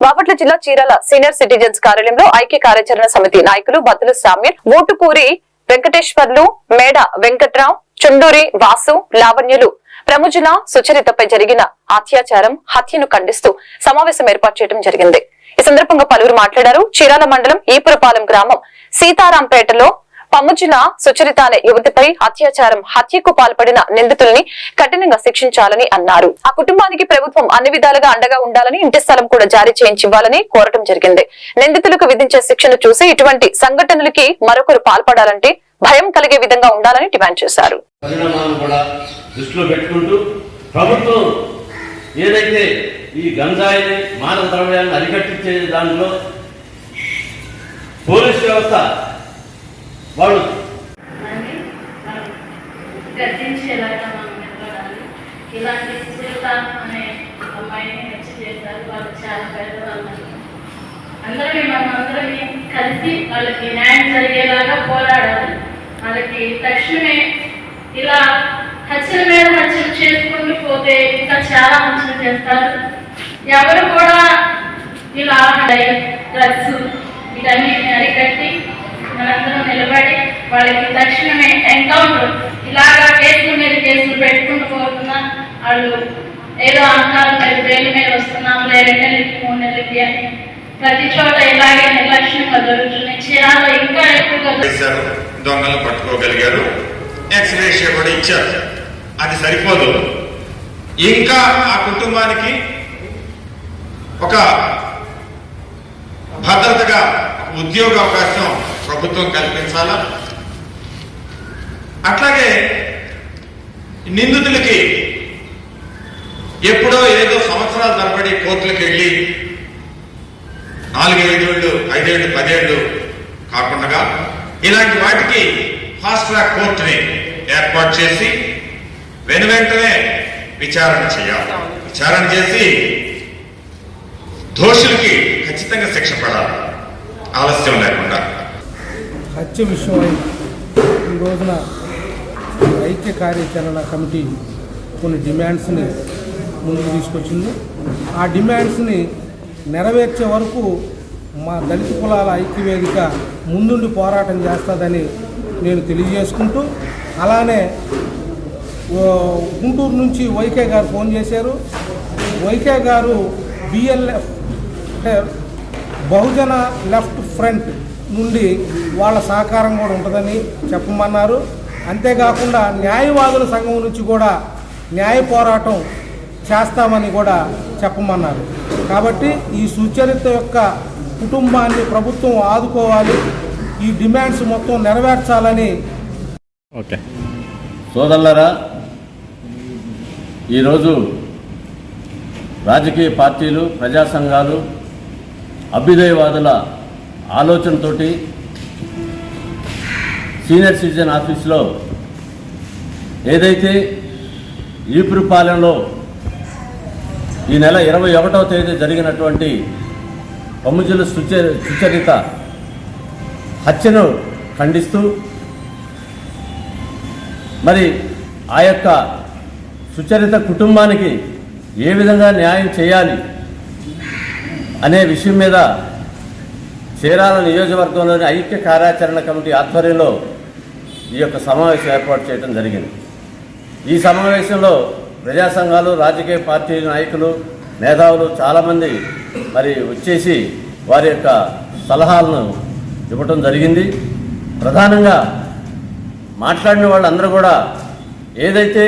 బాపట్ల జిల్లా Chirala senior citizens కార్యాలయంలో ఐక్య కార్యాచరణ సమితి నాయకులు బతులు సామ్యర్ ఓటుకూరి వెంకటేశ్వర్లు మేడ వెంకట్రావు చుండూరి వాసు లావణ్యులు ప్రముజుల సుచరితపై జరిగిన అత్యాచారం హత్యను ఖండిస్తూ సమావేశం ఏర్పాటు చేయడం జరిగింది. ఈ సందర్భంగా పలువురు మాట్లాడారు. చీరాల మండలం ఈపురపాలెం గ్రామం సీతారాంపేటలో పమ్ముజుల సుచరిత అనే యువతిపై అత్యాచారం హత్యకు పాల్పడిన నిందితుల్ని కఠినంగా శిక్షించాలని అన్నారు. ఆ కుటుంబానికి ప్రభుత్వం అన్ని విధాలుగా అండగా ఉండాలని ఇంటి స్థలం కూడా జారీ చేయించివ్వాలని కోరటం జరిగింది. నిందితులకు విధించే శిక్షను చూసి ఇటువంటి సంఘటనలకి మరొకరు పాల్పడాలంటే భయం కలిగే విధంగా ఉండాలని డిమాండ్ చేశారు. ప్రభుత్వం ఏదైతే ఈ గంజాయిని మానవ ద్రవ్యాన్ని అరికట్టించే దానిలో పోలీస్ వ్యవస్థ వాళ్ళు అని మనం నిలబడాలి? ఇలాంటి సుజలత అనే అమ్మాయిని హత్య చేశారు. వాళ్ళు చాలా పేదవాళ్ళు. అందరికీ మనం అందరినీ కలిసి వాళ్ళకి న్యాయం జరిగేలాగా పోరాడాలి. వాళ్ళకి తక్షణమే ఇలా హత్యల మీద హత్యలు చేసుకుంటూ పోతే ఇంకా చాలా హత్యలు చేస్తారు. ఎవరు కూడా ఇలా డ్రగ్స్ వీటన్నిటిని అరికట్టి మనందరం వాళ్ళకి తక్షణమే ఎన్కౌంటర్ ఇలాగా కేసుల మీద కేసులు పెట్టుకుంటూ పోతున్నా వాళ్ళు ఏదో అంటారు మరి వేలు మీద వస్తున్నాం లే రెండు నెలలకి మూడు నెలలకి అని. ప్రతి చోట ఇలాగే నిర్లక్ష్యంగా జరుగుతున్నాయి చీరాలో ఇంకా ఎక్కువగా దొంగలు పట్టుకోగలిగారు. ఎక్స్రేషియా కూడా ఇచ్చారు. అది సరిపోదు. ఇంకా ఆ కుటుంబానికి ఒక భద్రతగా ఉద్యోగ అవకాశం ప్రభుత్వం కల్పించాలా? అట్లాగే నిందితులకి ఎప్పుడో ఏదో సంవత్సరాల తరబడి కోర్టులకు వెళ్ళి నాలుగు ఐదేళ్ళు ఐదేళ్ళు పదేళ్ళు కాకుండా ఇలాంటి వాటికి ఫాస్ట్ ట్రాక్ కోర్టుని ఏర్పాటు చేసి వెను వెంటనే విచారణ చేయాలి. విచారణ చేసి దోషులకి ఖచ్చితంగా శిక్ష పడాలి. ఆలస్యం లేకుండా. హత్య విషయమై ఈ రోజున ఐక్య కార్యాచరణ కమిటీ కొన్ని డిమాండ్స్ని ముందుకు తీసుకొచ్చింది. ఆ డిమాండ్స్ని నెరవేర్చే వరకు మా దళిత కులాల ఐక్యవేదిక ముందుండి పోరాటం చేస్తుందని నేను తెలియజేసుకుంటూ అలానే గుంటూరు నుంచి వైకే గారు ఫోన్ చేశారు. వైకే గారు బిఎల్ఎఫ్ అంటే బహుజన లెఫ్ట్ ఫ్రంట్ నుండి వాళ్ళ సహకారం కూడా ఉంటుందని చెప్పమన్నారు. అంతేకాకుండా న్యాయవాదుల సంఘం నుంచి కూడా న్యాయ పోరాటం చేస్తామని కూడా చెప్పమన్నారు. కాబట్టి ఈ సుచరిత యొక్క కుటుంబాన్ని ప్రభుత్వం ఆదుకోవాలి. ఈ డిమాండ్స్ మొత్తం నెరవేర్చాలని సోదరులరా ఈరోజు రాజకీయ పార్టీలు ప్రజా సంఘాలు అభ్యుదయవాదుల ఆలోచనతోటి సీనియర్ సిటిజన్ ఆఫీస్లో ఏదైతే ఈపురుపాలెంలో ఈ నెల ఇరవై ఒకటవ తేదీ జరిగినటువంటి పమ్ముజుల సుచ సుచరిత హత్యను ఖండిస్తూ మరి ఆ యొక్క సుచరిత కుటుంబానికి ఏ విధంగా న్యాయం చేయాలి అనే విషయం మీద చీరాల నియోజకవర్గంలోని ఐక్య కార్యాచరణ కమిటీ ఆధ్వర్యంలో ఈ యొక్క సమావేశం ఏర్పాటు చేయడం జరిగింది. ఈ సమావేశంలో ప్రజా సంఘాలు రాజకీయ పార్టీ నాయకులు మేధావులు చాలామంది మరి వచ్చేసి వారి యొక్క సలహాలను ఇవ్వటం జరిగింది. ప్రధానంగా మాట్లాడిన వాళ్ళందరూ కూడా ఏదైతే